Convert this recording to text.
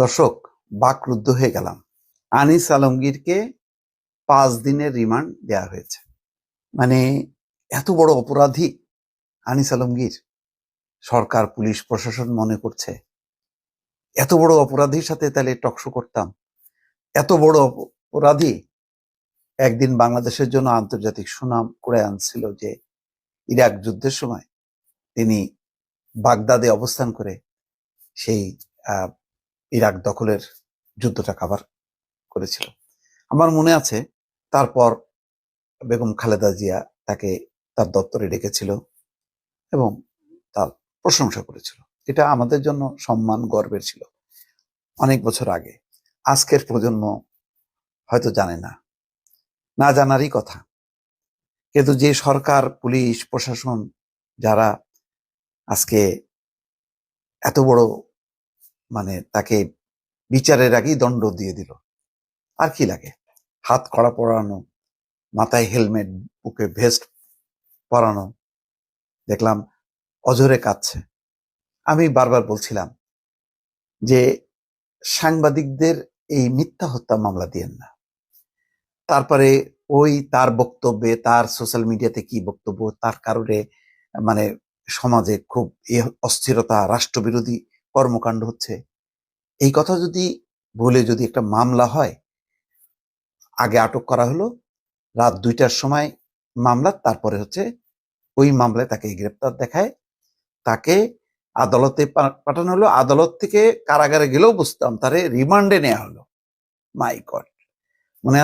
দর্শক, বাকরুদ্ধ হয়ে গেলাম। আনিস আলমগীরকে পাঁচ দিনের রিমান্ড দেওয়া হয়েছে। মানে এত বড় অপরাধী আনিস আলমগীর, সরকার, পুলিশ, প্রশাসন মনে করছে। এত বড় অপরাধীর সাথে তাহলে টকশো করতাম। এত বড় অপরাধী একদিন বাংলাদেশের জন্য আন্তর্জাতিক সুনাম করে আনছিল যে ইরাক যুদ্ধের সময় তিনি বাগদাদে অবস্থান করে সেই ইরাক দখলের যুদ্ধটা কাভার করেছিল। আমার মনে আছে, তারপর বেগম খালেদা জিয়া তাকে তার দপ্তরে ডেকেছিল এবং তার প্রশংসা করেছিল। এটা আমাদের জন্য সম্মান, গর্বের ছিল। অনেক বছর আগে, আজকের প্রজন্ম হয়তো জানে না না জানারই কথা। কিন্তু যে সরকার, পুলিশ, প্রশাসন যারা আজকে এত বড় মানে তাকে বিচারের আগেই দণ্ড দিয়ে দিল। আর কি লাগে? হাত কড়া পরানো, মাথায় হেলমেট, বুকে ভেস্ট পরানো, দেখলাম অজরে কাঁদছে। আমি বারবার বলছিলাম যে, সাংবাদিকদের এই মিথ্যা হত্যা মামলা দিয়েন না। তারপরে ওই তার বক্তব্যে, তার সোশ্যাল মিডিয়াতে কি বক্তব্য, তার কারণে মানে সমাজে খুব অস্থিরতা, রাষ্ট্রবিরোধী কর্মকাণ্ড হচ্ছে। এই কথা যদি বলে যদি একটা মামলা হয়, আগে আটক করা হলো, রাত দুইটার সময় মামলা, তারপরে হচ্ছে ওই মামলায় তাকে গ্রেপ্তার দেখায়। তাকে আদালতে পাঠানো হলো। আদালত থেকে কারাগারে গেলেও বুঝতাম, তারে রিমান্ডে নেওয়া হলো। My god! মনে